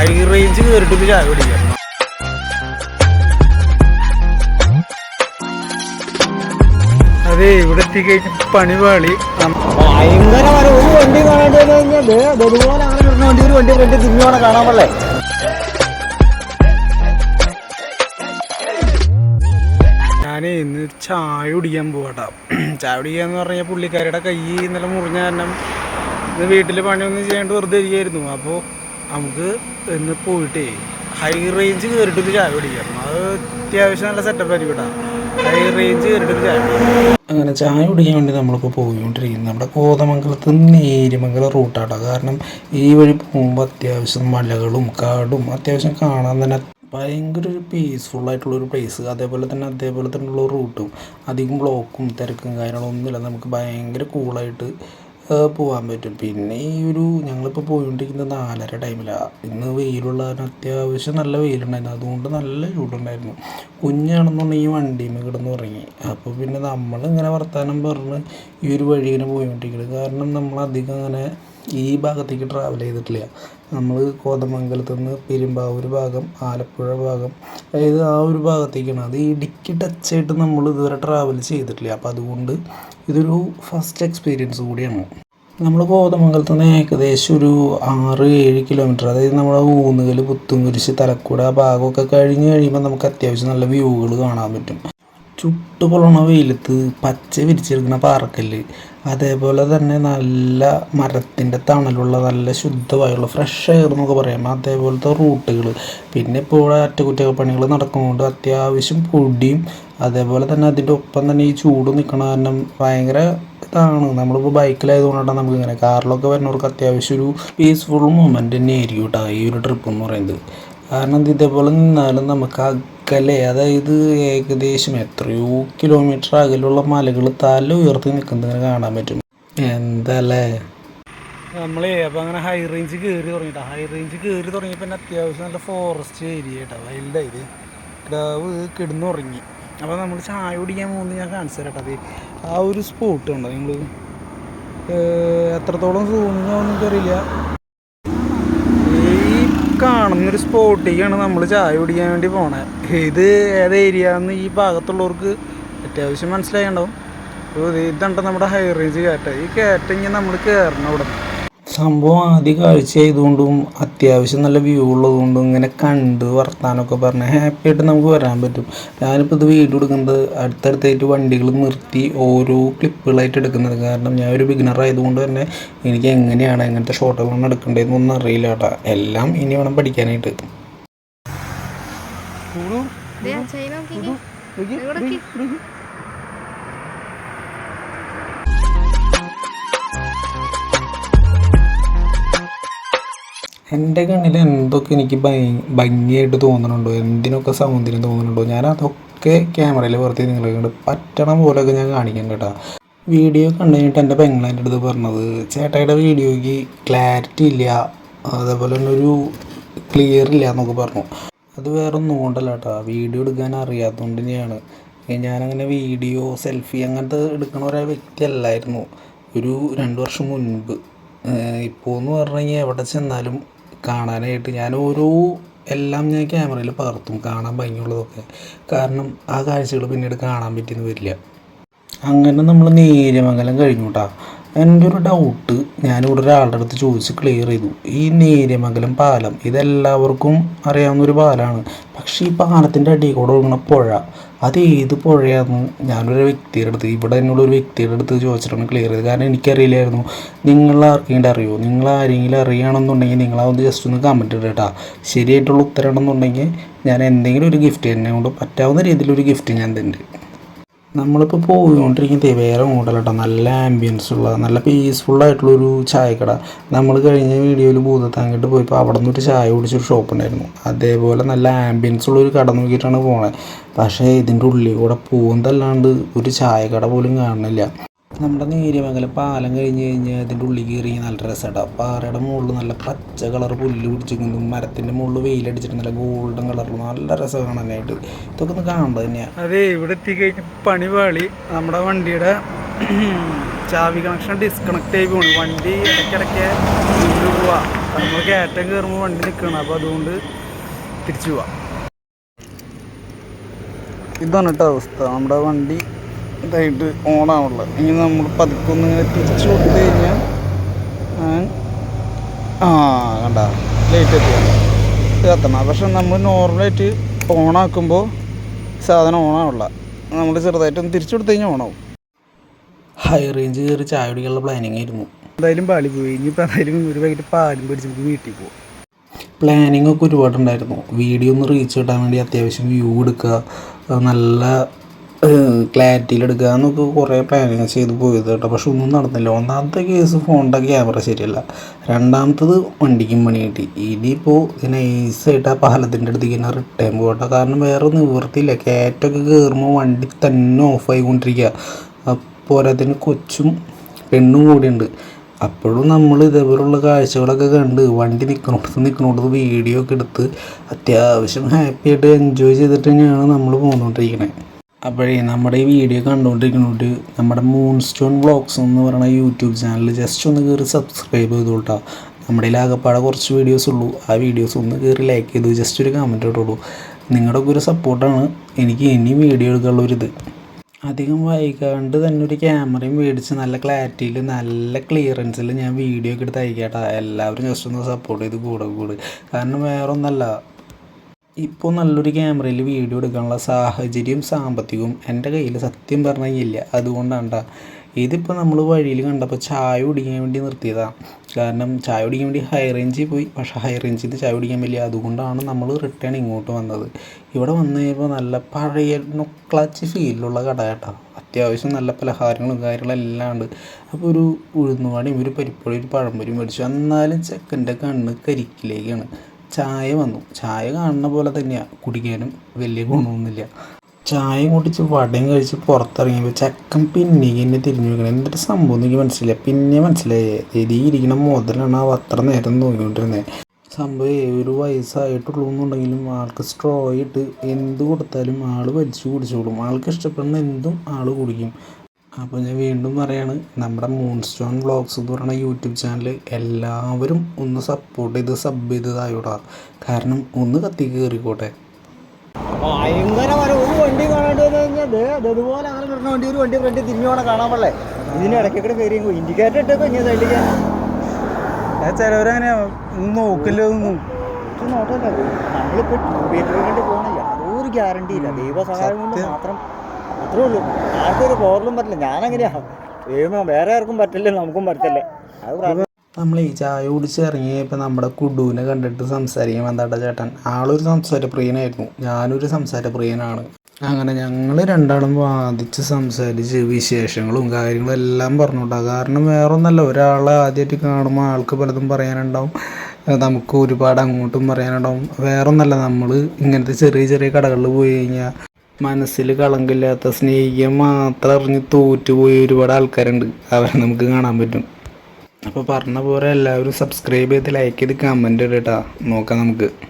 High range കയറിട്ട് ചായ കുടിക്കാം. അതെ ഇവിടെ എത്തിക്കഴിഞ്ഞ പണിപാളി ഭയങ്കര വരെ ഒരു വണ്ടി കാണാണ്ട് വന്നു കഴിഞ്ഞാൽ ദേ ഇതുപോലെ അങ്ങനെ വരുന്ന വണ്ടി ഒരു വണ്ടി രണ്ട് തിരിഞ്ഞു വേണം കാണാൻ പാടില്ലേ ഞാനേ ഇന്ന് ചായ കുടിക്കാൻ പോകട്ടാ ചായ കുടിക്കാന്ന് പറഞ്ഞാൽ പുള്ളിക്കാരിയുടെ കൈ ഇന്നലെ മുറിഞ്ഞ കാരണം ഇന്ന് വീട്ടിൽ പണിയൊന്നും ചെയ്യാണ്ട് വെറുതെ ഇരിക്കുകയായിരുന്നു അപ്പോൾ നമുക്ക് ഇന്ന് പോയിട്ട് ഹൈ റേഞ്ച് കയറിട്ടൊരു ചായ കുടിക്കണം അത് അത്യാവശ്യം നല്ല സെറ്റപ്പ് ആയിരിക്കും ഹൈ റേഞ്ച് കയറിട്ടൊരു ചായ അങ്ങനെ ചായ കുടിക്കാൻ വേണ്ടി നമ്മളിപ്പോൾ പോയിക്കൊണ്ടിരിക്കുന്നത് നമ്മുടെ കോതമംഗലത്ത് നിന്ന് ഏരിമംഗലം റൂട്ടാട്ടോ കാരണം ഈ വഴി പോകുമ്പോൾ അത്യാവശ്യം മലകളും കാടും അത്യാവശ്യം കാണാൻ തന്നെ ഭയങ്കര ഒരു പീസ്ഫുൾ ആയിട്ടുള്ള ഒരു പ്ലേസ് അതേപോലെ തന്നെ അതേപോലെ തന്നെയുള്ള റൂട്ടും അധികം ബ്ലോക്കും തിരക്കും കാര്യങ്ങളൊന്നുമില്ല. നമുക്ക് ഭയങ്കര കൂളായിട്ട് പോകാൻ പറ്റും. പിന്നെ ഈ ഒരു ഞങ്ങളിപ്പോൾ പോയിക്കൊണ്ടിരിക്കുന്നത് നാലര ടൈമിലാണ് ഇന്ന് വെയിലുള്ള അത്യാവശ്യം നല്ല വെയിലുണ്ടായിരുന്നു. അതുകൊണ്ട് നല്ല ചൂടുണ്ടായിരുന്നു. കുഞ്ഞാണെന്നുണ്ടെങ്കിൽ വണ്ടിയിൽ കിടന്ന് ഉറങ്ങി. അപ്പോൾ പിന്നെ നമ്മളിങ്ങനെ വർത്തമാനം പറഞ്ഞ് ഈ ഒരു വഴി ഇങ്ങനെ പോയിക്കൊണ്ടിരിക്കുന്നത് കാരണം നമ്മൾ അധികം അങ്ങനെ ഈ ഭാഗത്തേക്ക് ട്രാവൽ ചെയ്തിട്ടില്ല. നമ്മൾ കോതമംഗലത്ത് നിന്ന് പെരുമ്പാവൂർ ഭാഗം ആലപ്പുഴ ഭാഗം അതായത് ആ ഒരു ഭാഗത്തേക്കാണ്. അത് ഇടുക്കി ടച്ച് ആയിട്ട് നമ്മൾ ഇതുവരെ ട്രാവൽ ചെയ്തിട്ടില്ല. അപ്പോൾ അതുകൊണ്ട് ഇതൊരു ഫസ്റ്റ് എക്സ്പീരിയൻസ് കൂടിയാണ്. നമ്മൾ കോതമംഗലത്ത് നിന്ന് ഏകദേശം ഒരു ആറ് ഏഴ് കിലോമീറ്റർ അതായത് നമ്മുടെ ഊന്നുകൽ പുത്തുംകുരിശ് തലക്കൂട ആ ഭാഗമൊക്കെ കഴിഞ്ഞ് കഴിയുമ്പോൾ നമുക്ക് അത്യാവശ്യം നല്ല വ്യൂകൾ കാണാൻ പറ്റും. ചുട്ടു പൊള്ളണ വെയിലത്ത് പച്ച വിരിച്ചെടുക്കുന്ന പാറക്കല്ല്. അതേപോലെ തന്നെ നല്ല മരത്തിന്റെ തണലുള്ള നല്ല ശുദ്ധമായുള്ള ഫ്രഷ് എയർ എന്നൊക്കെ പറയാം. അതേപോലത്തെ റൂട്ടുകൾ പിന്നെ ഇപ്പോൾ അറ്റകുറ്റ പണികൾ നടക്കുന്നതുകൊണ്ട് അത്യാവശ്യം പൊടിയും അതേപോലെ തന്നെ അതിന്റെ ഒപ്പം തന്നെ ഈ ചൂട് നിൽക്കണ കാരണം ഭയങ്കര ഇതാണ്. നമ്മളിപ്പോൾ ബൈക്കിലായതുകൊണ്ടാണ് നമുക്ക് ഇങ്ങനെ കാറിലൊക്കെ വരുന്നവർക്ക് അത്യാവശ്യം ഒരു പീസ്ഫുൾ മൂമെന്റ് തന്നെ ആയിരിക്കും കേട്ടോ ഈ ഒരു ട്രിപ്പ് എന്ന് പറയുന്നത്. കാരണം ഇത് ഇതേപോലെ നിന്നാലും നമുക്ക് അകലെ അതായത് ഏകദേശം എത്രയോ കിലോമീറ്റർ അകലുള്ള മലകൾ തല ഉയർത്തി നിൽക്കുന്നത് ഇങ്ങനെ കാണാൻ പറ്റും. എന്തല്ലേ? നമ്മളേ അപ്പോൾ അങ്ങനെ ഹൈ റേഞ്ച് കയറി തുടങ്ങിട്ടാ ഹൈ റേഞ്ച് കയറി തുടങ്ങിയപ്പോൾ പിന്നെ അത്യാവശ്യം നല്ല ഫോറസ്റ്റ് ഏരിയ കേട്ടോ വൈൽഡായത് കിടാവ് കിടന്നുറങ്ങി അപ്പോൾ നമ്മൾ ചായ കുടിക്കാൻ പോകുന്നത് ഞാൻ കാണിച്ചു തരാം കേട്ടോ. ആ ഒരു സ്പോട്ട് ഉണ്ടോ നിങ്ങൾ എത്രത്തോളം സൂമിങ്ങോ എനിക്കറിയില്ല. ഈ കാണുന്നൊരു സ്പോട്ടിലേക്കാണ് നമ്മൾ ചായ കുടിക്കാൻ വേണ്ടി പോണേ. ഇത് ഏത് ഏരിയ എന്ന് ഈ ഭാഗത്തുള്ളവർക്ക് അത്യാവശ്യം മനസ്സിലായിട്ടുണ്ടാവും അപ്പോൾ ഇതുണ്ട് നമ്മുടെ ഹൈ റേഞ്ച് കയറ്റ ഈ കയറ്റെങ്കിൽ നമ്മൾ കയറണം അവിടെ സംഭവം ആദ്യ കാഴ്ച ആയതുകൊണ്ടും അത്യാവശ്യം നല്ല വ്യൂ ഉള്ളതുകൊണ്ടും ഇങ്ങനെ കണ്ട് വർത്താനൊക്കെ പറഞ്ഞ് ഹാപ്പി ആയിട്ട് നമുക്ക് വരാൻ പറ്റും. ഞാനിപ്പോൾ ഇത് വീട് എടുക്കുന്നത് അടുത്തടുത്തായിട്ട് വണ്ടികൾ നിർത്തി ഓരോ ക്ലിപ്പുകളായിട്ട് എടുക്കുന്നത്. കാരണം ഞാൻ ഒരു ബിഗിനർ ആയതുകൊണ്ട് തന്നെ എനിക്ക് എങ്ങനെയാണ് എങ്ങനത്തെ ഷോട്ടുകളാണ് എടുക്കേണ്ടതെന്നൊന്നും അറിയില്ല കേട്ടോ. എല്ലാം ഇനി വേണം പഠിക്കാനായിട്ട്. ഇവിടെ നോക്കി. എന്റെ കണ്ണിൽ എന്തൊക്കെ എനിക്ക് ഭംഗി ഭംഗിയായിട്ട് തോന്നുന്നുണ്ടോ? എന്തിനൊക്കെ സൗന്ദര്യം തോന്നുന്നുണ്ടോ? ഞാൻ അതൊക്കെ ക്യാമറയിൽ വെറുതെ നിങ്ങളെ കണ്ട് പറ്റണ പോലെയൊക്കെ ഞാൻ കാണിക്കാൻ കേട്ടോ. വീഡിയോ കണ്ടു കഴിഞ്ഞിട്ട് എന്റെ പെങ്ങളെന്റെ അടുത്ത് പറഞ്ഞത് ചേട്ടായിയുടെ വീഡിയോയ്ക്ക് ക്ലാരിറ്റി ഇല്ല അതേപോലെ തന്നെ ഒരു ക്ലിയർ ഇല്ല എന്നൊക്കെ പറഞ്ഞു. അത് വേറെ ഒന്നും കൊണ്ടല്ല കേട്ടോ. വീഡിയോ എടുക്കാൻ അറിയാത്തതുകൊണ്ട് തന്നെയാണ് ഞാനങ്ങനെ വീഡിയോ സെൽഫി അങ്ങനത്തെ എടുക്കണ ഒരു വ്യക്തിയല്ലായിരുന്നു ഒരു രണ്ട് വർഷം മുൻപ്. ഇപ്പോൾ എന്ന് പറഞ്ഞു കഴിഞ്ഞാൽ എവിടെ ചെന്നാലും കാണാനായിട്ട് ഞാൻ ഓരോ എല്ലാം ഞാൻ ക്യാമറയിൽ പകർത്തും. കാണാൻ ഭംഗിയുള്ളതൊക്കെ. കാരണം ആ കാഴ്ചകൾ പിന്നീട് കാണാൻ പറ്റിയെന്ന് വരില്ല. അങ്ങനെ നമ്മൾ നേര്യമംഗലം കഴിഞ്ഞു കേട്ടോ എന്റെ ഒരു ഡൗട്ട് ഞാനിവിടെ ഒരാളുടെ അടുത്ത് ചോദിച്ച് ക്ലിയർ ചെയ്തു. ഈ നേര്യമംഗലം പാലം ഇതെല്ലാവർക്കും അറിയാവുന്ന ഒരു പാലമാണ് പക്ഷേ ഈ പാലത്തിന്റെ അടിയിൽ കൂടെ ഒഴുകുന്ന പുഴ അത് ഏത് പുഴയാണെന്ന് ഞാനൊരു വ്യക്തിയുടെ അടുത്ത് ഇവിടെ എന്നോട് ഒരു വ്യക്തിയുടെ അടുത്ത് ചോദിച്ചിട്ടാണ് ക്ലിയർ ചെയ്തത്. കാരണം എനിക്കറിയില്ലായിരുന്നു. നിങ്ങൾ ആർക്കെങ്കിലും അറിയോ? നിങ്ങൾ ആരെങ്കിലും അറിയണമെന്നുണ്ടെങ്കിൽ നിങ്ങൾ അതൊന്ന് ജസ്റ്റ് ഒന്ന് കമന്റ് ഇടുക കേട്ടോ ശരിയായിട്ടുള്ള ഉത്തരമാണെന്നുണ്ടെങ്കിൽ ഞാൻ എന്തെങ്കിലും ഒരു ഗിഫ്റ്റ് എന്നെ കൊണ്ട് പറ്റാവുന്ന രീതിയിലൊരു ഗിഫ്റ്റ് ഞാൻ തരുന്നുണ്ട് നമ്മളിപ്പോൾ പോയിക്കൊണ്ടിരിക്കുന്നത് വേറെ മോഡൽ നല്ല ആംബിയൻസ് ഉള്ള നല്ല പീസ്ഫുൾ ആയിട്ടുള്ളൊരു ചായക്കട. നമ്മൾ കഴിഞ്ഞ വീഡിയോയിൽ ഭൂതത്താങ്കിട്ട് പോയപ്പോൾ അവിടെ നിന്ന് ഒരു ചായ കുടിച്ചൊരു ഷോപ്പ് ഉണ്ടായിരുന്നു. അതേപോലെ നല്ല ആംബിയൻസ് ഉള്ള ഒരു കട നോക്കിയിട്ടാണ് പോണത് പക്ഷേ ഇതിന്റെ ഉള്ളിൽ കൂടെ പോകുന്നതല്ലാണ്ട് ഒരു ചായക്കട പോലും കാണുന്നില്ല. നമ്മുടെ നേര്യമംഗലം പാലം കഴിഞ്ഞ് കഴിഞ്ഞാൽ അതിന്റെ ഉള്ളിൽ കയറി നല്ല രസമാണ് പാറയുടെ മുകളിൽ നല്ല പച്ച കളർ പുല്ല് പിടിച്ചിരിക്കുന്നു. മരത്തിന്റെ മുകളിൽ വെയിലടിച്ചിട്ട് നല്ല ഗോൾഡൻ കളറിൽ നല്ല രസം കാണാനായിട്ട്. ഇതൊക്കെ ഒന്ന് കാണേണ്ടത് തന്നെയാണ് അതെ ഇവിടെ എത്തിക്കഴിഞ്ഞ പണി പാളി. നമ്മുടെ വണ്ടിയുടെ ചാവി കണക്ഷൻ ഡിസ്കണക്ട് ആയി പോകുന്നു വണ്ടി ഇടയ്ക്കിടയ്ക്ക് പോവാ. നമ്മൾ കയറ്റം കയറുമ്പോൾ വണ്ടി നിൽക്കണം അപ്പോൾ അതുകൊണ്ട് തിരിച്ചു പോവാം. ഇതാണ് കേട്ടോ അവസ്ഥ. നമ്മുടെ വണ്ടി ഇതായിട്ട് ഓണാവുള്ളത് ഇനി നമ്മൾ പതുക്കൊന്ന് തിരിച്ചു കൊടുത്തു കഴിഞ്ഞാൽ ആ കണ്ട. ലേറ്റ് ഇത് കത്തണം. പക്ഷെ നമ്മൾ നോർമലായിട്ട് ഓണാക്കുമ്പോൾ സാധനം ഓണാവുള്ള നമ്മൾ ചെറുതായിട്ടൊന്ന് തിരിച്ചു കൊടുത്തു കഴിഞ്ഞാൽ ഓണാവും. ഹൈ റേഞ്ച് കയറി ചായ കുടിക്കാനുള്ള പ്ലാനിങ് ആയിരുന്നു. എന്തായാലും പാളി പോയി. ഇനിയിപ്പോൾ എന്തായാലും ഒരു പാക്കറ്റ് പാലും പിടിച്ച് നമുക്ക് വീട്ടിൽ പോകും പ്ലാനിങ് ഒക്കെ ഒരുപാടുണ്ടായിരുന്നു. വീഡിയോ ഒന്ന് റീച്ച് കിട്ടാൻ വേണ്ടി അത്യാവശ്യം വ്യൂ എടുക്കുക. നല്ല ക്ലാരിറ്റിയിൽ എടുക്കുക എന്നൊക്കെ കുറേ പ്ലാനിങ് ചെയ്ത് പോയത് കേട്ടോ. പക്ഷെ ഒന്നും നടന്നില്ല. ഒന്നാമത്തെ കേസ് ഫോണിന്റെ ക്യാമറ ശരിയല്ല. രണ്ടാമത്തത് വണ്ടിക്കും പണി കിട്ടി. ഇനിയിപ്പോൾ നൈസായിട്ട് ആ പാലത്തിന്റെ അടുത്തേക്ക് തന്നെ റിട്ടേൺ പോകട്ടെ. കാരണം വേറെ നിവൃത്തിയില്ല കയറ്റൊക്കെ കയറുമ്പോൾ വണ്ടി തന്നെ ഓഫായിക്കൊണ്ടിരിക്കുക പോരാത്തിന് കൊച്ചും പെണ്ണും കൂടിയുണ്ട്. അപ്പോഴും നമ്മൾ ഇതേപോലുള്ള കാഴ്ചകളൊക്കെ കണ്ട് വണ്ടി നിൽക്കണോടത്ത് നിൽക്കണോടത്ത് വീഡിയോ ഒക്കെ എടുത്ത് അത്യാവശ്യം ഹാപ്പിയായിട്ട് എൻജോയ് ചെയ്തിട്ട് തന്നെയാണ് നമ്മൾ പോന്നുകൊണ്ടിരിക്കുന്നത് അപ്പോഴേ നമ്മുടെ ഈ വീഡിയോ കണ്ടുകൊണ്ടിരിക്കുന്നോട്ട് നമ്മുടെ മൂൺ സ്റ്റോൺ വ്ളോഗ്സ് എന്ന് പറയുന്ന യൂട്യൂബ് ചാനൽ ജസ്റ്റ് ഒന്ന് കയറി സബ്സ്ക്രൈബ് ചെയ്തോട്ടാ നമ്മുടെ ആകെപ്പാടെ കുറച്ച് വീഡിയോസ് ഉള്ളൂ. ആ വീഡിയോസ് ഒന്ന് കയറി ലൈക്ക് ചെയ്തു. ജസ്റ്റ് ഒരു കമന്റ് ഇട്ടോളൂ. നിങ്ങളുടെ ഒക്കെ ഒരു സപ്പോർട്ടാണ് എനിക്ക് ഇനി വീഡിയോ എടുക്കാനുള്ള ഒരു അധികം വൈകാണ്ട് തന്നെ ഒരു ക്യാമറയും മേടിച്ച് നല്ല ക്ലാരിറ്റിയിൽ നല്ല ക്ലിയറൻസിൽ ഞാൻ വീഡിയോ ഒക്കെ എടുത്ത് അയക്കാട്ടാ എല്ലാവരും ജസ്റ്റ് ഒന്ന് സപ്പോർട്ട് ചെയ്ത് കൂടെ കൂടെ. കാരണം വേറെ ഒന്നല്ല ഇപ്പോൾ നല്ലൊരു ക്യാമറയിൽ വീഡിയോ എടുക്കാനുള്ള സാഹചര്യവും സാമ്പത്തികവും എന്റെ കയ്യിൽ സത്യം പറഞ്ഞു കഴിഞ്ഞില്ല അതുകൊണ്ടാണ്. ഇതിപ്പോൾ നമ്മൾ വഴിയിൽ കണ്ടപ്പോൾ ചായ കുടിക്കാൻ വേണ്ടി നിർത്തിയതാണ് കാരണം ചായ കുടിക്കാൻ വേണ്ടി ഹൈ റേഞ്ചിൽ പോയി. പക്ഷേ ഹൈ റേഞ്ചിൽ നിന്ന് ചായ കുടിക്കാൻ പറ്റില്ല. അതുകൊണ്ടാണ് നമ്മൾ റിട്ടേൺ ഇങ്ങോട്ട് വന്നത്. ഇവിടെ വന്നു കഴിയുമ്പോൾ നല്ല പഴയ ക്ലച്ച് ഫീലിലുള്ള കട കേട്ടോ. അത്യാവശ്യം നല്ല പലഹാരങ്ങളും കാര്യങ്ങളും എല്ലാം ഉണ്ട്. അപ്പോൾ ഒരു ഉഴുന്നുവാടിയും ഒരു പരിപ്പുവടയും ഒരു പഴംപൊരിയും മേടിച്ചു. എന്നാലും ചെക്കന്റെ കണ്ണ് കരിക്കിലേക്കാണ്. ചായ വന്നു. ചായ കാണുന്ന പോലെ തന്നെയാണ് കുടിക്കാനും വലിയ ഗുണമൊന്നുമില്ല. ചായ കുടിച്ച് വടയും കഴിച്ച് പുറത്തിറങ്ങിയപ്പോൾ ചക്കൻ പിന്നെ എന്നെ തിരിഞ്ഞു നോക്കണം. എന്നിട്ട് സംഭവം എനിക്ക് മനസ്സിലായി. പിന്നെ മനസ്സിലായി. എലി ഇരിക്കണ മുതലാണ് ആ അത്ര നേരം നോക്കിക്കൊണ്ടിരുന്നത് സംഭവം ഒരു വയസ്സായിട്ടുള്ളൂ എന്നുണ്ടെങ്കിലും ആൾക്ക് സ്ട്രോ ഇട്ട് എന്ത് കൊടുത്താലും ആൾ വലിച്ചു കുടിച്ചോളും. ആൾക്ക് ഇഷ്ടപ്പെടുന്ന എന്തും ആൾ കുടിക്കും. അപ്പോൾ ഞാൻ വീണ്ടും പറയാണ് നമ്മുടെ മൂൺസ്റ്റോൺ വ്ളോഗ്സ് എന്ന് പറയുന്ന യൂട്യൂബ് ചാനൽ എല്ലാവരും ഒന്ന് സപ്പോർട്ട് ചെയ്ത് സബ് ചെയ്തതായോടാ കാരണം ഒന്ന് കത്തി കയറിക്കോട്ടെ ഭയങ്കര വരെ. ഒരു വണ്ടി കാണാണ്ട് കഴിഞ്ഞാൽ ഇതുപോലെ അങ്ങനെ കിട്ടുന്ന വണ്ടി ഒരു വണ്ടി ഫ്രണ്ട് തിരിഞ്ഞു പോണ കാണാൻ പാടില്ലേ? ഇതിന് ഇടയ്ക്കൊക്കെ കയറി ഇൻഡിക്കേറ്റർ ഇട്ടൊക്കെ ഇങ്ങനെ സൈഡിലേക്ക് ചിലവരങ്ങനെ നോക്കില്ല ഒന്നും. നോട്ടല്ല നമ്മളിപ്പോൾ പോകണില്ല അതൊരു ഗ്യാരണ്ടി ഇല്ല. ദൈവ സഹായം കൊണ്ട് മാത്രം അത്രേ ഉള്ളൂ. ആർക്കും ഒരു പ്രോബ്ലം പറ്റില്ല. ഞാനങ്ങനെയാ. ദൈവം വേറെ ആർക്കും പറ്റില്ല നമുക്കും പറ്റില്ല. അത് നമ്മൾ ഈ ചായ കുടിച്ച് ഇറങ്ങിയപ്പോൾ നമ്മുടെ കുഡുവിനെ കണ്ടിട്ട് സംസാരിക്കാൻ വന്നാട്ട ചേട്ടൻ. ആളൊരു സംസാരപ്രിയനായിരുന്നു. ഞാനൊരു സംസാരപ്രിയനാണ്. അങ്ങനെ ഞങ്ങൾ രണ്ടാളും വാദിച്ച് സംസാരിച്ച് വിശേഷങ്ങളും കാര്യങ്ങളും എല്ലാം പറഞ്ഞുകൊണ്ടാണ് കാരണം വേറൊന്നല്ല ഒരാളെ ആദ്യമായിട്ട് കാണുമ്പോൾ ആൾക്ക് പലതും പറയാനുണ്ടാവും. നമുക്ക് ഒരുപാട് അങ്ങോട്ടും പറയാനുണ്ടാവും. വേറൊന്നല്ല നമ്മൾ ഇങ്ങനത്തെ ചെറിയ ചെറിയ കടകളിൽ പോയി കഴിഞ്ഞാൽ മനസ്സിൽ കളങ്കില്ലാത്ത സ്നേഹിക്കാൻ മാത്രം അറിഞ്ഞ് തോറ്റുപോയ ഒരുപാട് ആൾക്കാരുണ്ട്. അവരെ നമുക്ക് കാണാൻ പറ്റും. അപ്പോൾ പറഞ്ഞ പോലെ എല്ലാവരും സബ്സ്ക്രൈബ് ചെയ്ത് ലൈക്ക് ചെയ്ത് കമന്റ് ഇടട്ടാ. നോക്കാം നമുക്ക്.